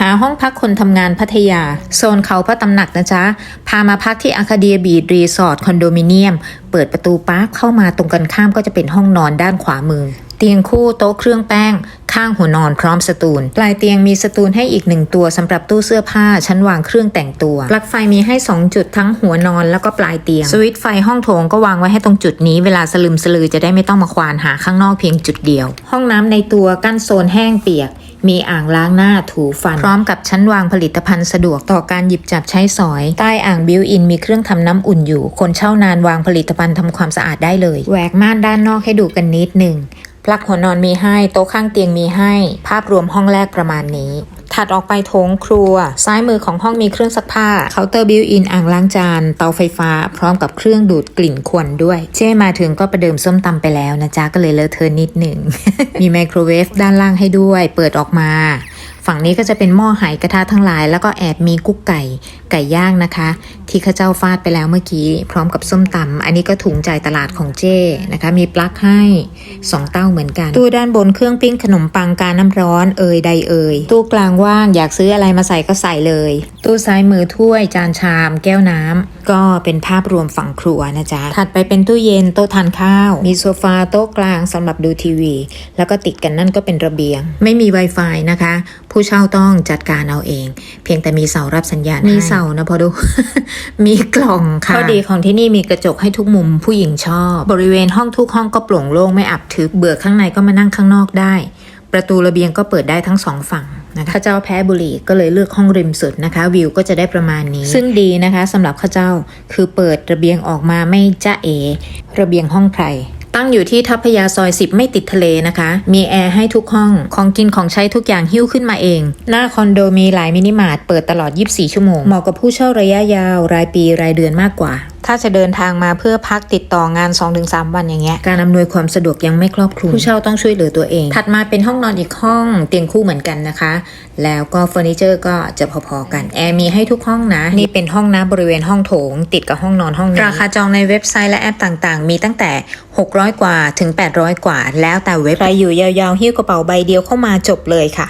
หาห้องพักคนทำงานพัทยา โซนเขาพระตำหนักนะจ๊ะ พามาพักที่อาคาเดียบีดรีสอร์ทคอนโดมิเนียม เปิดประตูปั๊บเข้ามาตรงกันข้ามก็จะเป็นห้องนอนด้านขวามือ เตียงคู่โต๊ะเครื่องแป้ง ข้างหัวนอนพร้อมสตูล ปลายเตียงมีสตูลให้อีกหนึ่งตัวสำหรับตู้เสื้อผ้า ชั้นวางเครื่องแต่งตัว ปลั๊กไฟมีให้ 2 จุดทั้งหัวนอนแล้วก็ปลายเตียง สวิตช์ไฟห้องโถงก็วางไว้ให้ตรงจุดนี้ เวลาสลึมสลือจะได้ไม่ต้องมาควานหาข้างนอกเพียงจุดเดียว ห้องน้ำในตัวกั้นโซนแห้งเปียก มีอ่างล้างหน้าถูฟัน พร้อมกับชั้นวางผลิตภัณฑ์สะดวกต่อการหยิบจับใช้สอย ใต้อ่างบิวอินมีเครื่องทำน้ำอุ่นอยู่ คนเช่านานวางผลิตภัณฑ์ทำความสะอาดได้เลยแหวกม่านด้านนอกให้ดูกันนิดหนึ่งปลั๊กหัวนอนมีให้ โต๊ะข้างเตียงมีให้ ภาพรวมห้องแรกประมาณนี้ ถัดออกไปโถงครัว ซ้ายมือของห้องมีเครื่องซักผ้าเคาน์เตอร์บิวอินอ่างล้างจาน เตาไฟฟ้า พร้อมกับเครื่องดูดกลิ่นควันด้วย เจ้มาถึงก็ประเดิมส้มตำไปแล้วนะจ๊ะก็เลยเลอะเทอะนิดหนึ่งมีไมโครเวฟด้านล่างให้ด้วย เปิดออกมา ฝั่งนี้ก็จะเป็นหม้อไหกระทะทั้งหลาย แล้วก็แอบมีกุ๊กไก่ไก่ย่างนะคะ ที่ข้าเจ้าฟาดไปแล้วเมื่อกี้ พร้อมกับส้มตำอันนี้ก็ถุงจ่ายตลาดของเจ้นะคะ มีปลั๊กให้สองเต้าเหมือนกัน ตู้ด้านบนเครื่องปิ้งขนมปังกาน้ำร้อนเอ่ยใดเอ่ยตู้กลางว่างอยากซื้ออะไรมาใส่ก็ใส่เลย ตู้ซ้ายมือถ้วยจานชาม แก้วน้ำก็เป็นภาพรวมฝั่งครัวนะจ๊ะถัดไปเป็นตู้เย็นโต๊ะทานข้าว มีโซฟาโต๊ะกลางสำหรับดูทีวี แล้วก็ติดกันนั่นก็เป็นระเบียง ไม่มี Wi-Fi นะคะผู้เช่าต้องจัดการเอาเอง เพียงแต่มีเสารับสัญญาณมีเสานะพอดู มีกล่องค่ะข้อดีของที่นี่มีกระจกให้ทุกมุมผู้หญิงชอบ บริเวณห้องทุกห้องก็โปร่งโล่งไม่อับทึบเบื่อข้างในก็มานั่งข้างนอกได้ ประตูระเบียงก็เปิดได้ทั้งสองฝั่งนะคะข้าเจ้าแพ้บุหรี่ก็เลยเลือกห้องริมสุดนะคะ วิวก็จะได้ประมาณนี้ ซึ่งดีนะคะสำหรับข้าเจ้าคือเปิดระเบียงออกมาไม่จ้าเอ ระเบียงห้องใคร ตั้งอยู่ที่ทัพพยาซอย 10 ไม่ติดทะเลนะคะ มีแอร์ให้ทุกห้อง ของกินของใช้ทุกอย่างหิ้วขึ้นมาเอง หน้าคอนโดมีหลายมินิมาร์ทเปิดตลอด 24 ชั่วโมง เหมาะกับผู้เช่าระยะยาว รายปีรายเดือนมากกว่า ถ้าจะเดินทางมาเพื่อพักติดต่องาน 2-3 วันอย่างเงี้ย การอำนวยความสะดวกยังไม่ครอบคลุม ผู้เช่าต้องช่วยเหลือตัวเอง ถัดมาเป็นห้องนอนอีกห้องเตียงคู่เหมือนกันนะคะ แล้วก็เฟอร์นิเจอร์ก็จะพอๆกัน แอร์มีให้ทุกห้องนะ นี่เป็นห้องน้ำบริเวณห้องโถง ติดกับห้องนอนห้องนี้ราคาจองในเว็บไซต์และแอปต่างๆ มีตั้งแต่ 600 กว่าถึง 800 กว่า แล้วแต่เว็บใครอยู่ยาวๆ หิ้วกระเป๋าใบเดียวเข้ามาจบเลยค่ะ